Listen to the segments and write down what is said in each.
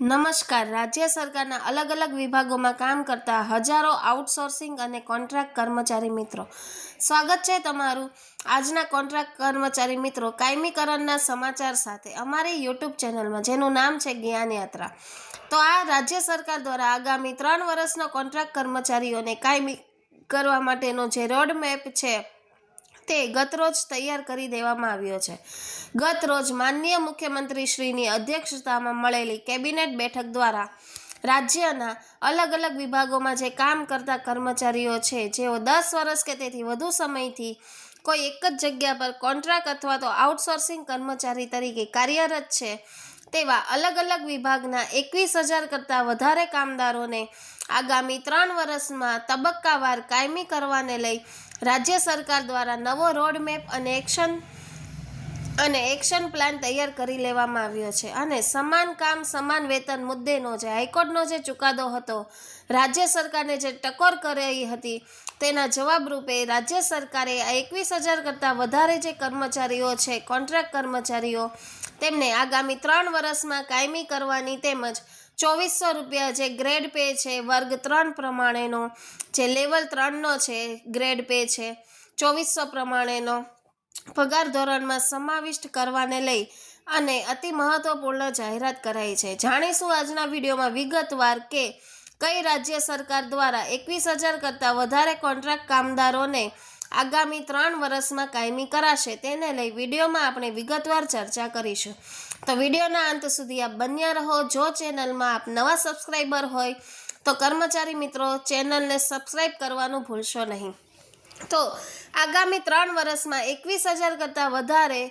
નમસ્કાર. રાજ્ય સરકારના અલગ અલગ વિભાગોમાં કામ કરતા હજારો આઉટસોર્સિંગ અને કોન્ટ્રાક્ટ કર્મચારી મિત્રો. સ્વાગત છે તમારું આજના કોન્ટ્રાક્ટ કર્મચારી મિત્રો કાયમીકરણના સમાચાર સાથે અમારી યુટ્યુબ ચેનલમાં, જેનું નામ છે જ્ઞાન યાત્રા. તો આ રાજ્ય સરકાર દ્વારા આગામી ત્રણ વર્ષના કોન્ટ્રાક્ટ કર્મચારીઓને કાયમી કરવા માટેનો જે રોડ મેપ છે તે ગતરોજ તૈયાર કરી દેવામાં આવ્યો છે. ગત રોજ માનનીય મુખ્યમંત્રી શ્રીની અધ્યક્ષતામાં મળેલી કેબિનેટ બેઠક દ્વારા રાજ્યના અલગ અલગ વિભાગોમાં જે કામ કરતા કર્મચારીઓ છે, જેઓ દસ વર્ષ કે તેથી વધુ સમયથી કોઈ એક જ જગ્યા પર કોન્ટ્રાક્ટ અથવા તો આઉટસોર્સિંગ કર્મચારી તરીકે કાર્યરત છે તેવા અલગ અલગ વિભાગના એકવીસ હજાર કરતાં વધારે કામદારોને આગામી ત્રણ વર્ષમાં તબક્કાવાર કાયમી કરવાને લઈ રાજ્ય સરકાર દ્વારા નવો રોડમેપ અને એક્શન અને એક્શન પ્લાન તૈયાર કરી લેવામાં આવ્યો છે. અને સમાન કામ, સમાન વેતન મુદ્દેનો જે હાઈકોર્ટનો જે ચુકાદો હતો, રાજ્ય સરકારને જે ટકોર કરી હતી, તેના જવાબરૂપે રાજ્ય સરકારે આ એકવીસ હજાર કરતાં વધારે જે કર્મચારીઓ છે કોન્ટ્રાક્ટ કર્મચારીઓ તેમને આગામી ત્રણ વર્ષમાં કાયમી કરવાની તેમજ ચોવીસો રૂપિયા જે ગ્રેડ પે છે, વર્ગ ત્રણ પ્રમાણેનો જે લેવલ ત્રણનો છે, ગ્રેડ પે છે, ચોવીસો પ્રમાણેનો પગાર ધોરણમાં સમાવિષ્ટ કરવાને લઈ અને અતિ મહત્વપૂર્ણ જાહેરાત કરાઈ છે. જાણીશું આજના વિડીયોમાં વિગતવાર કે કઈ રાજ્ય સરકાર દ્વારા એકવીસ હજાર કરતાં વધારે કોન્ટ્રાક્ટ કામદારોને આગામી ત્રણ વર્ષમાં કાયમી કરાશે તેને લઈ વિડીયોમાં આપણે વિગતવાર ચર્ચા કરીશું. તો વિડીયોના અંત સુધી આપ બન્યા રહો. જો ચેનલમાં આપ નવા સબસ્ક્રાઈબર હોય, તો કર્મચારી મિત્રો, ચેનલને સબસ્ક્રાઈબ કરવાનું ભૂલશો નહીં. તો આગામી ત્રણ વર્ષમાં એકવીસ હજાર કરતાં વધારે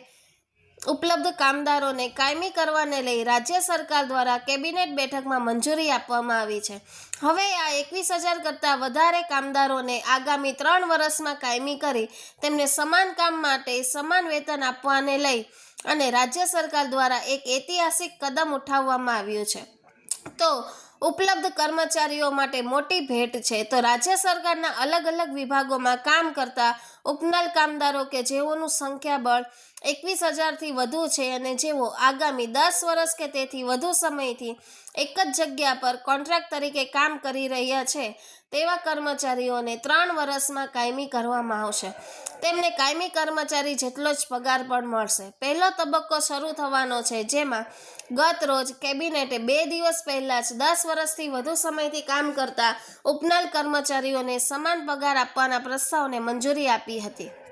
ઉપલબ્ધ કામદારોને કાયમી કરવાને લઈ રાજ્ય સરકાર દ્વારા કેબિનેટ બેઠકમાં મંજૂરી આપવામાં આવી છે. હવે આ એકવીસ હજાર કરતાં વધારે કામદારોને આગામી ત્રણ વર્ષમાં કાયમી કરી તેમને સમાન કામ માટે સમાન વેતન આપવાને લઈ અને રાજ્ય સરકાર દ્વારા એક ઐતિહાસિક કદમ ઉઠાવવામાં આવ્યું છે. તો ઉપલબ્ધ કર્મચારીઓ માટે મોટી ભેટ છે. તો રાજ્ય સરકારના અલગ અલગ વિભાગોમાં કામ કરતા ઉપનલ કામદારો કે જેઓનું સંખ્યાબળ એકવીસ હજારથી વધુ છે અને જેઓ આગામી દસ વર્ષ કે તેથી વધુ સમયથી એક જ જગ્યા પર કોન્ટ્રાક્ટ તરીકે કામ કરી રહ્યા છે, તેવા કર્મચારીઓને ત્રણ વર્ષમાં કાયમી કરવામાં આવશે. તેમને કાયમી કર્મચારી જેટલો જ પગાર પણ મળશે. પહેલો તબક્કો શરૂ થવાનો છે, જેમાં ગત રોજ કેબિનેટે બે દિવસ પહેલાં જ દસ વર્ષથી વધુ સમયથી કામ કરતા ઉપનાલ કર્મચારીઓને સમાન પગાર આપવાના પ્રસ્તાવને મંજૂરી આપી હતી.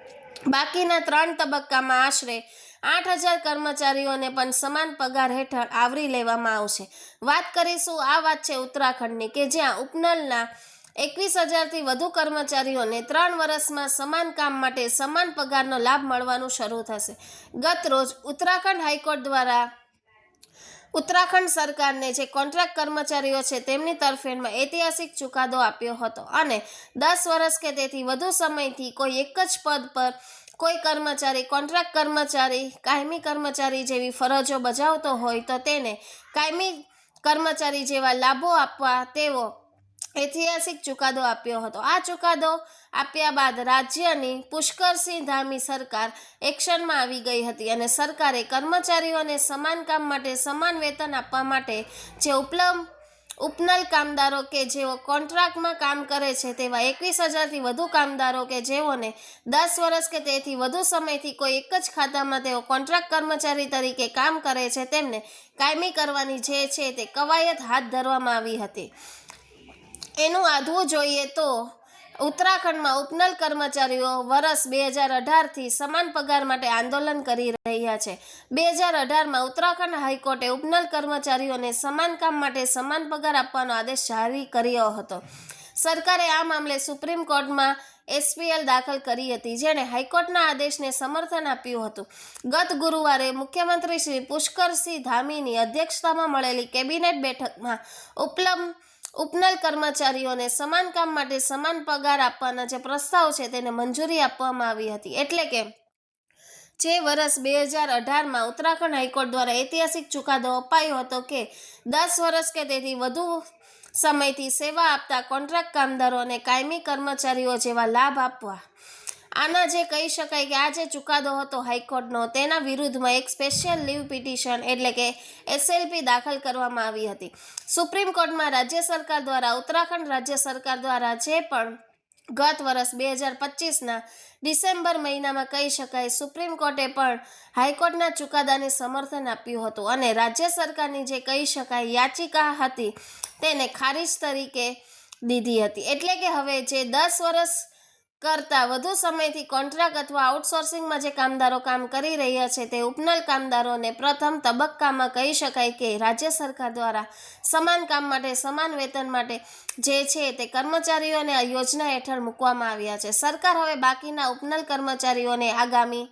બાકીના ત્રણ તબક્કામાં આશરે આઠ હજાર કર્મચારીઓને પણ સમાન પગાર હેઠળ આવરી લેવામાં આવશે. વાત કરીશું આ વાત છે ઉત્તરાખંડની કે જ્યાં ઉપનલના એકવીસ હજારથી વધુ કર્મચારીઓને ત્રણ વર્ષમાં સમાન કામ માટે સમાન પગારનો લાભ મળવાનું શરૂ થશે. ગત રોજ ઉત્તરાખંડ હાઈકોર્ટ દ્વારા ઉત્તરાખંડ સરકારને જે કોન્ટ્રાક્ટ કર્મચારીઓ છે તેમની તરફેણમાં ઐતિહાસિક ચુકાદો આપ્યો હતો અને દસ વર્ષ કે તેથી વધુ સમયથી કોઈ એક જ પદ પર કોઈ કર્મચારી, કોન્ટ્રાક્ટ કર્મચારી, કાયમી કર્મચારી જેવી ફરજો બજાવતો હોય તો તેને કાયમી કર્મચારી જેવા લાભો આપવા તેવો ઐતિહાસિક ચુકાદો આપ્યો હતો. આ ચુકાદો આપ્યા બાદ રાજ્યની પુષ્કરસિંહ ધામી સરકાર એક્શનમાં આવી ગઈ હતી અને સરકારે કર્મચારીઓને સમાન કામ માટે સમાન વેતન આપવા માટે જે ઉપલબ્ધ ઉપનલ કામદારો કે જેઓ કોન્ટ્રાક્ટમાં કામ કરે છે તેવા એકવીસ હજારથી વધુ કામદારો કે જેઓને દસ વર્ષ કે તેથી વધુ સમયથી કોઈ એક જ ખાતામાં તેઓ કોન્ટ્રાક્ટ કર્મચારી તરીકે કામ કરે છે તેમને કાયમી કરવાની જે છે તે કવાયત હાથ ધરવામાં આવી હતી. એનું આધવું જોઈએ તો ઉત્તરાખંડમાં ઉપનલ કર્મચારીઓ વર્ષ બે હજાર અઢારથી સમાન પગાર માટે આંદોલન કરી રહ્યા છે. બે હજાર અઢારમાં ઉત્તરાખંડ હાઈકોર્ટે ઉપનલ કર્મચારીઓને સમાન કામ માટે સમાન પગાર આપવાનો આદેશ જારી કર્યો હતો. સરકારે આ મામલે સુપ્રીમ કોર્ટમાં એસપીએલ દાખલ કરી હતી, જેણે હાઈકોર્ટના આદેશને સમર્થન આપ્યું હતું. ગત ગુરુવારે મુખ્યમંત્રી શ્રી પુષ્કરસિંહ ધામીની અધ્યક્ષતામાં મળેલી કેબિનેટ બેઠકમાં ઉપલબ્ધ ઉપનલ કર્મચારીઓને સમાન કામ માટે સમાન પગાર આપવાના જે પ્રસ્તાવ છે તેને મંજૂરી આપવામાં આવી હતી. એટલે કે જે વર્ષ બે હજાર અઢારમાં ઉત્તરાખંડ હાઈકોર્ટ દ્વારા ઐતિહાસિક ચુકાદો અપાયો હતો કે દસ વર્ષ કે તેથી વધુ સમયથી સેવા આપતા કોન્ટ્રાક્ટ કામદારોને કાયમી કર્મચારીઓ જેવા લાભ આપવા આના જે કહી શકાય કે આ જે ચુકાદો હતો હાઈકોર્ટનો, તેના વિરુદ્ધમાં એક સ્પેશિયલ લીવ પિટિશન એટલે કે એસએલપી દાખલ કરવામાં આવી હતી. સુપ્રીમ કોર્ટમાં રાજ્ય સરકાર દ્વારા, ઉત્તરાખંડ રાજ્ય સરકાર દ્વારા જે પણ ગત વર્ષ બે હજાર પચીસના ડિસેમ્બર મહિનામાં કહી શકાય સુપ્રીમ કોર્ટે પણ હાઈકોર્ટના ચુકાદાને સમર્થન આપ્યું હતું અને રાજ્ય સરકારની જે કહી શકાય યાચિકા હતી, તેને ખારીજ તરીકે દીધી હતી. એટલે કે હવે જે દસ વર્ષ કરતાં વધુ સમયથી કોન્ટ્રાક્ટ અથવા આઉટસોર્સિંગમાં જે કામદારો કામ કરી રહ્યા છે તે ઉપનલ કામદારોને પ્રથમ તબક્કામાં કહી શકાય કે રાજ્ય સરકાર દ્વારા સમાન કામ માટે, સમાન વેતન માટે જે છે તે કર્મચારીઓને આ યોજના હેઠળ મૂકવામાં આવ્યા છે. સરકાર હવે બાકીના ઉપનલ કર્મચારીઓને આગામી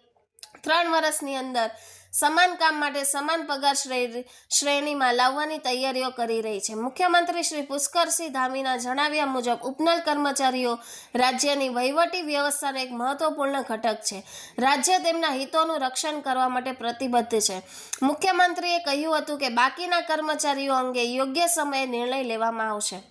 ત્રણ વર્ષની અંદર સમાન કામ માટે સમાન પગાર શ્રેણી શ્રેણીમાં લાવવાની તૈયારીઓ કરી રહી છે. મુખ્યમંત્રી શ્રી પુષ્કરસિંહ ધામીના જણાવ્યા મુજબ, ઉપનલ કર્મચારીઓ રાજ્યની વહીવટી વ્યવસ્થાનો એક મહત્વપૂર્ણ ઘટક છે. રાજ્ય તેમના હિતોનું રક્ષણ કરવા માટે પ્રતિબદ્ધ છે. મુખ્યમંત્રીએ કહ્યું હતું કે, બાકીના કર્મચારીઓ અંગે યોગ્ય સમયે નિર્ણય લેવામાં આવશે.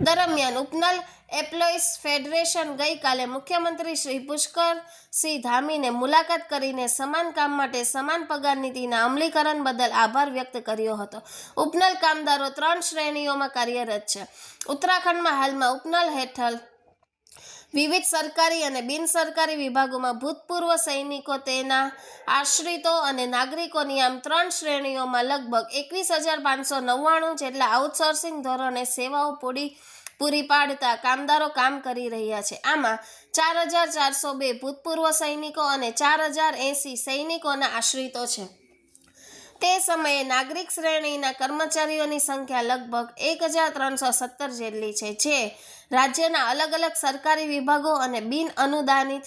દરમિયાન ઉપનલ એમ્પ્લોઈઝ ફેડરેશન ગઈકાલે મુખ્યમંત્રી શ્રી પુષ્કરસિંહ ધામીને મુલાકાત કરીને સમાન કામ માટે સમાન પગાર નીતિના અમલીકરણ બદલ આભાર વ્યક્ત કર્યો હતો. ઉપનલ કામદારો ત્રણ શ્રેણીઓમાં કાર્યરત છે. ઉત્તરાખંડમાં હાલમાં ઉપનલ હેઠળ વિવિધ સરકારી અને બિનસરકારી વિભાગોમાં ભૂતપૂર્વ સૈનિકો તેના આશ્રિતો અને નાગરિકોની આમ ત્રણ શ્રેણીઓમાં લગભગ એકવીસ હજાર પાંચસો નવ્વાણું જેટલા આઉટસોર્સિંગ ધોરણે સેવાઓ પૂરી પૂરી પાડતા કામદારો કામ કરી રહ્યા છે. આમાં ચાર હજાર ચારસો બે ભૂતપૂર્વ સૈનિકો અને ચાર હજાર એંસી સૈનિકોના આશ્રિતો છે. તે સમયે નાગરિક શ્રેણીના કર્મચારીઓની સંખ્યા લગભગ એક હજાર ત્રણસો સત્તર જેટલી છે, જે રાજ્યના અલગ અલગ સરકારી વિભાગો અને બિન અનુદાનિત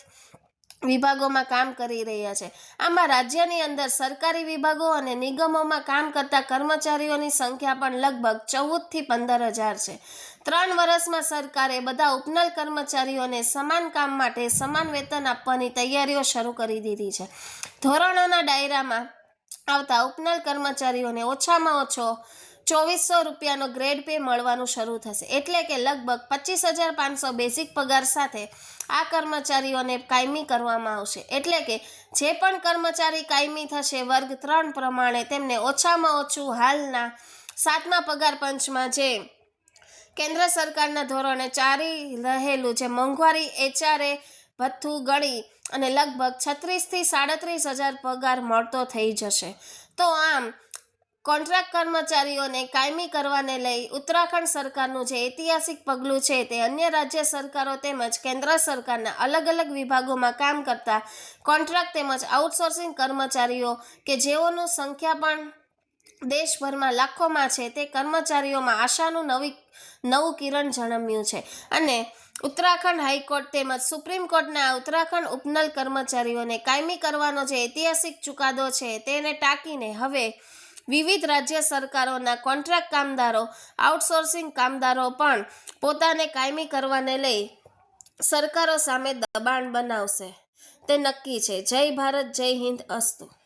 વિભાગોમાં કામ કરી રહ્યા છે. આમાં રાજ્યની અંદર સરકારી વિભાગો અને નિગમોમાં કામ કરતા કર્મચારીઓની સંખ્યા પણ લગભગ ચૌદથી પંદર હજાર છે. ત્રણ વર્ષમાં સરકારે બધા ઉપનલ કર્મચારીઓને સમાન કામ માટે સમાન વેતન આપવાની તૈયારીઓ શરૂ કરી દીધી છે. ધોરણોના ડાયરામાં આવતા ઉપનલ કર્મચારીઓને ઓછામાં ઓછો ચોવીસો રૂપિયાનો ગ્રેડ પે મળવાનું શરૂ થશે. એટલે કે લગભગ પચીસ હજાર પાંચસો બેઝિક પગાર સાથે આ કર્મચારીઓને કાયમી કરવામાં આવશે. એટલે કે જે પણ કર્મચારી કાયમી થશે, વર્ગ ત્રણ પ્રમાણે તેમને ઓછામાં ઓછું હાલના સાતમા પગાર પંચમાં જે કેન્દ્ર સરકારના ધોરણે ચાલી રહેલું જે મોંઘવારી એચઆરએ ભથ્થું ગણી અને લગભગ છત્રીસથી સાડત્રીસ હજાર પગાર મળતો થઈ જશે. તો આમ કોન્ટ્રાક્ટ કર્મચારીઓને કાયમી કરવાને લઈ ઉત્તરાખંડ સરકારનું જે ઐતિહાસિક પગલું છે તે અન્ય રાજ્ય સરકારો તેમજ કેન્દ્ર સરકારના અલગ અલગ વિભાગોમાં કામ કરતા કોન્ટ્રાક્ટ તેમજ આઉટસોર્સિંગ કર્મચારીઓ કે જેઓનું સંખ્યા પણ દેશભરમાં લાખોમાં છે તે કર્મચારીઓમાં આશાનું નવી, નવું કિરણ જન્મ્યું છે. અને ઉત્તરાખંડ હાઈકોર્ટ તેમજ સુપ્રીમ કોર્ટના ઉત્તરાખંડ ઉપનલ કર્મચારીઓને કાયમી કરવાનો જે ઐતિહાસિક ચુકાદો છે તેને ટાંકીને હવે વિવિધ રાજ્ય સરકારોના કોન્ટ્રાક્ટ કામદારો, આઉટસોર્સિંગ કામદારો પણ પોતાને કાયમી કરવાને લઈ સરકારો સામે દબાણ બનાવશે. તે નક્કી છે. જય ભારત, જય હિન્દ, અસ્તુ.